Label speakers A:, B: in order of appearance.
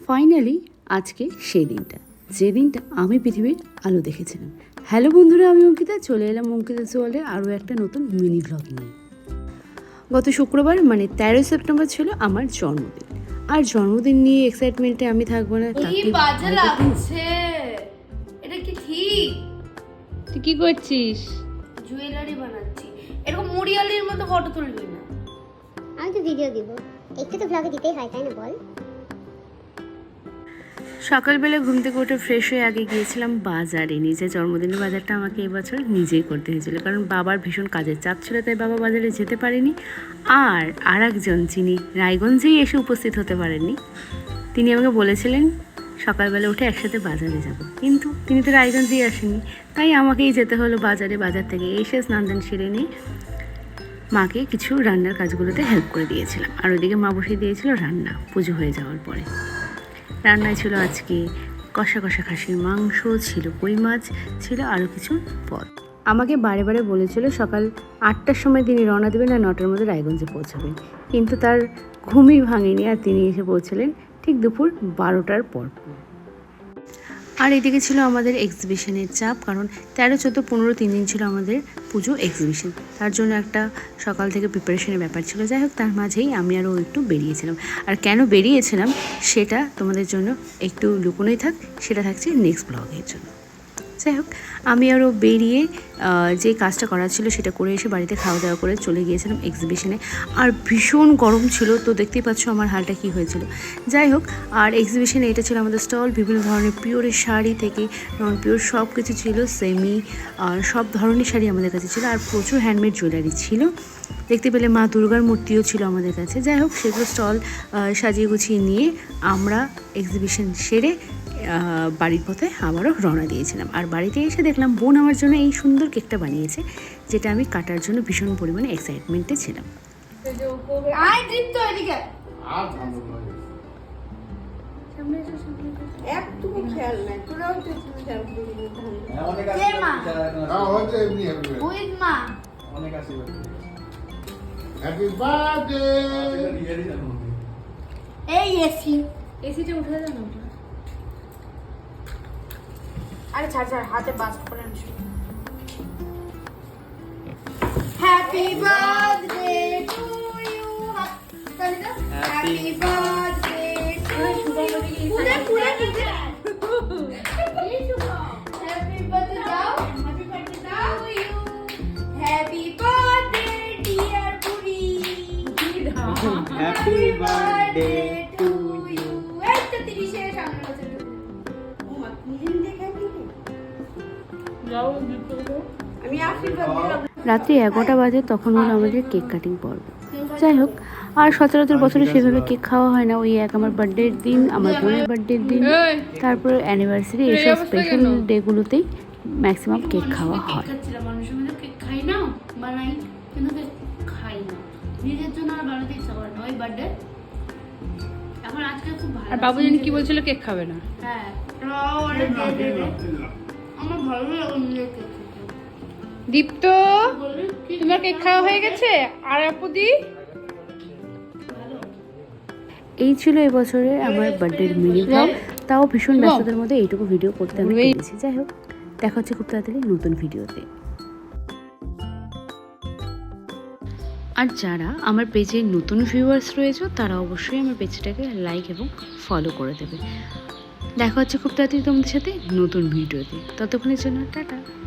A: Finally আজকে সেই দিনটা। যে দিনটা আমি পৃথিবীর আলো দেখেছিলাম। হ্যালো বন্ধুরা আমি অঙ্কিতা। চলে এলাম অঙ্কিতা ওয়ার্ল্ডে আরও একটা নতুন মিনি ব্লগ নিয়ে। গত শুক্রবার মানে তেরোই সেপ্টেম্বর ছিল আমার জন্মদিন। আর জন্মদিন নিয়ে এক্সাইটমেন্টে আমি থাকব না
B: এটা কি ঠিক?
C: তুই কি করছিস?
B: জুয়েলারি বানাচ্ছি। এরকম মুড়িয়ালির মতো ফটো তুলবি না।
D: আমি তো ভিডিও দিব। একটু তো ব্লগে দিতেই হয় তাই না বল?
A: সকালবেলা ঘুম থেকে উঠে ফ্রেশ হয়ে আগে গিয়েছিলাম বাজারে। নিজের জন্মদিনের বাজারটা আমাকে এবছর নিজেই করতে হয়েছিল। কারণ বাবার ভীষণ কাজের চাপ ছিল, তাই বাবা বাজারে যেতে পারেনি। আর আর একজন যিনি রায়গঞ্জেই এসে উপস্থিত হতে পারেননি, তিনি আমাকে বলেছিলেন, সকালবেলা উঠে একসাথে বাজারে যাব। কিন্তু তিনি তো রায়গঞ্জেই আসেনি তাই আমাকেই যেতে হলো বাজারে। বাজার থেকে এসে স্নান দান সেরে নিয়ে মাকে কিছু রান্নার কাজগুলোতে হেল্প করে দিয়েছিলাম। আর ওইদিকে মা বসিয়ে দিয়েছিল রান্না, পুজো হয়ে যাওয়ার পরে। রান্নায় ছিল আজকে কষা কষা খাসির মাংস, ছিল কই মাছ, ছিল আরও কিছু পদ। আমাকে বারে বারে বলেছিল সকাল আটটার সময় তিনি রওনা দেবেন আর নটার মধ্যে রায়গঞ্জে পৌঁছাবেন। কিন্তু তার ঘুমই ভাঙেনি আর তিনি এসে পৌঁছলেন ঠিক দুপুর বারোটার পর। আর এদিকে ছিল আমাদের এক্সিবিশনের চাপ, কারণ তেরো, চোদ্দ, পনেরো, তিন দিন ছিল আমাদের পুজো এক্সিবিশন তার জন্য একটা সকাল থেকে প্রিপারেশনের ব্যাপার ছিল। যাই হোক, তার মাঝেই আমি আরও একটু বেরিয়েছিলাম। আর কেন বেরিয়েছিলাম, সেটা তোমাদের জন্য একটু লুকোনোই থাক, সেটা থাকছে নেক্সট ব্লগের জন্য। যাই হোক, আমি আরও বেরিয়ে যে কাজটা করার ছিল সেটা করে এসে বাড়িতে খাওয়া দাওয়া করে চলে গিয়েছিলাম এক্সিবিশনে আর ভীষণ গরম ছিল, তো দেখতেই পাচ্ছ আমার হালটা কী হয়েছিল। যাই হোক, আর এক্সিবিশনে এটা ছিল আমাদের স্টল বিভিন্ন ধরনের পিওরের শাড়ি থেকে নন পিওর সব কিছু ছিল সেমি আর সব ধরনের শাড়ি আমাদের কাছে ছিল, আর প্রচুর হ্যান্ডমেড জুয়েলারি ছিল। দেখতে পেলে মা দুর্গার মূর্তিও ছিল আমাদের কাছে। যাই হোক, সেগুলো স্টল সাজিয়ে গুছিয়ে নিয়ে আমরা এক্সিবিশন সেরে বাড়ির পথে আবারও রওনা দিয়েছিলাম। আর বাড়িতে এসে দেখলাম বোন আমার জন্য এই সুন্দর কেকটা বানিয়েছে যেটা আমি কাটার জন্য ভীষণ পরিমাণে এক্সাইটমেন্টে ছিলাম।
E: হ্যাপি বার্থডে
B: এই এসি।
C: এসিটা উঠে যা না
B: আরে ছাড় ছাড় হাতে বাস করে আনছি happy birthday to you happy birthday to you পুরে পুরে পুরে হ্যাপি বার্থডে দাও। হ্যাপি বার্থডে দাও you happy birthday dear Puri happy birthday
A: রাত্রি এগারোটা বাজে তখন হলো আমাদের কেক কাটিং পর্ব যাই হোক আর সচরাচর বছরে সেভাবে কেক খাওয়া হয় না ওই এক আমার বার্থডের দিন আমার বোনের বার্থডের দিন তারপরে অ্যানিভার্সারি এইসব স্পেশাল ডেগুলোতেই ম্যাক্সিমাম কেক খাওয়া হয়
B: কেক খাই না বানাই কিন্তু কেক খাই না নিজের জন্য আর বানাতে ইচ্ছা করে না ওই বার্থডে এখন আজকে খুব ভালো
C: আর বাবু জানি কি বলছিল কেক খাবে না
B: হ্যাঁ আমার ভালো লাগে
C: দীপ্ত তোমার কেক খাওয়া হয়ে গেছে? আর আপুদি
A: এই ছিল এবছরের আমার বার্থডের মিনি ব্লগ তাও ভীষণ ব্যস্ততার মধ্যে এইটুকু ভিডিও করতে আমি পেরেছি। যাই হোক দেখা হচ্ছে খুব তাড়াতাড়ি নতুন ভিডিওতে আর যারা আমার পেজে নতুন ভিউয়ার্স রয়েছে তারা অবশ্যই আমার পেজটাকে লাইক এবং ফলো করে দেবে। দেখা হচ্ছে খুব তাড়াতাড়ি তোমাদের সাথে নতুন ভিডিওতে। ততক্ষণের জন্য টাটা।